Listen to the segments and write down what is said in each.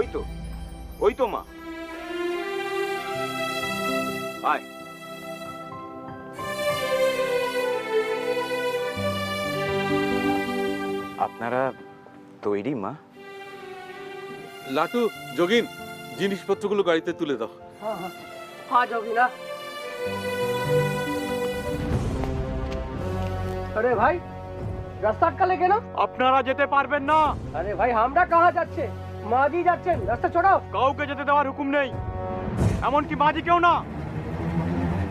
ওই তো ওই তো মা। আয় আপনারা তৈরি মা? লাটু যোগিন জিনিসপত্রগুলো গাড়িতে তুলে দাও। হ্যাঁ, হ্যাঁ। হ্যাঁ, আরে ভাই রাস্তা কালে কেন? আপনারা যেতে পারবেন না। আরে ভাই আমরা কাহা যাচ্ছে? মাঝি যাচ্ছেন রাস্তা ছড়াও কাউকে যেতে দেওয়ার হুকুম নেই। এমনকি মাঝি কেউ না।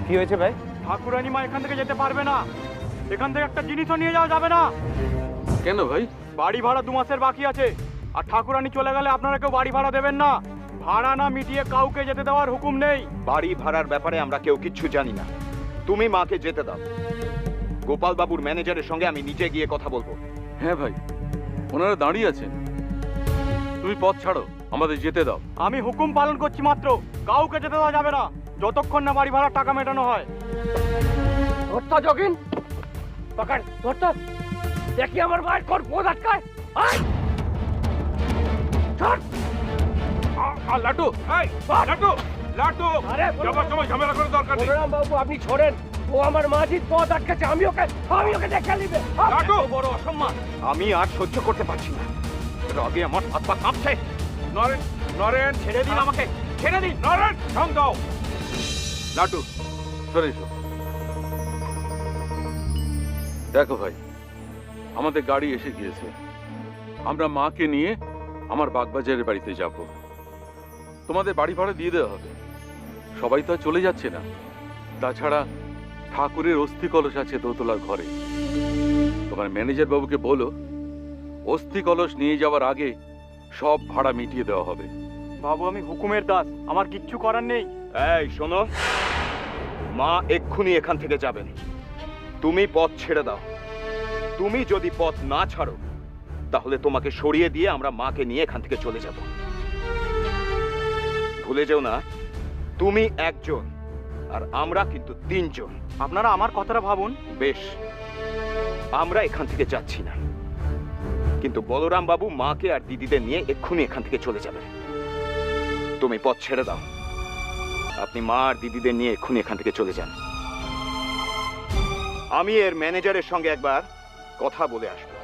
কি হয়েছে ভাই? ঠাকুরানী মা এখান থেকে যেতে পারবে না। এখান থেকে একটা জিনিসও নিয়ে যাওয়া যাবে না। কেন ভাই? বাড়ি ভাড়া দু মাসের বাকি আছে। আর ঠাকুরানী চলে গেলে আপনারা কেউ বাড়ি ভাড়া দেবেন না। ভাড়া না মিটিয়ে কাউকে যেতে দেওয়ার হুকুম নেই। বাড়ি ভাড়ার ব্যাপারে আমরা কেউ কিচ্ছু জানি না। তুমি মাকে যেতে দাও। গোপাল বাবুর ম্যানেজারের সঙ্গে আমি নিজে গিয়ে কথা বলব। হ্যাঁ ভাই ওনারা দাঁড়িয়ে আছেন। তুমি পথ ছাড়ো আমাদের যেতে দাও। আমি হুকুম পালন করছি মাত্র কাউকে যেতে দেওয়া যাবে না যতক্ষণ না বাড়ি ভাড়ার টাকা মেটানো হয়। ধরতো যোগিন পকড় ধরতো। দেখি আমার ভাই কোন পথ আটকায়। আয়! ছাড় আর লাটু এই লাটু লাটু আরে যাবার সময় ঝামেলা করে দরকার নেই। বাবু আপনি ছোড়েন। ও আমার মাঝির পথ আটকাছে আমি ওকে আমি ওকে দেখে নিবে। লাটু! বড় অসম্মান। আমি আর সহ্য করতে পারছি না। রাগে আমার হাত পা কাঁপছে। নরেন নরেন ছেড়ে দিন আমাকে ছেড়ে দিন নরেন থাম দাও। লাটু সরে এসো। দেখো ভাই আমাদের গাড়ি এসে গিয়েছে। আমরা মাকে নিয়ে আমার বাগবাজারের বাড়িতে যাব। তোমাদের বাড়ি ভাড়া দিয়ে দেওয়া হবে। সবাই তো আর চলে যাচ্ছে না। তাছাড়া ঠাকুরের অস্থি কলস আছে দোতলার ঘরে। তোমার ম্যানেজার বাবুকে বলো অস্থি কলস নিয়ে যাওয়ার আগে সব ভাড়া মিটিয়ে দেওয়া হবে। বাবু আমি হুকুমের দাস। আমার কিচ্ছু করার নেই। এই শোনো। মা এক্ষুনি এখান থেকে যাবেন। তুমি পথ ছেড়ে দাও। তুমি যদি পথ না ছাড়ো তাহলে তোমাকে সরিয়ে দিয়ে আমরা মাকে নিয়ে এখান থেকে চলে যাব। ভুলে যেও না তুমি একজন আর আমরা কিন্তু তিনজন। আপনারা আমার কথাটা ভাবুন। বেশ আমরা এখান থেকে যাচ্ছি না। কিন্তু বলরাম বাবু মাকে আর দিদিদের নিয়ে এক্ষুনি এখান থেকে চলে যাবে তুমি পথ ছেড়ে দাও। আপনি মা আর দিদিদের নিয়ে এক্ষুনি এখান থেকে চলে যান। আমি এর ম্যানেজারের সঙ্গে একবার কথা বলে আসব।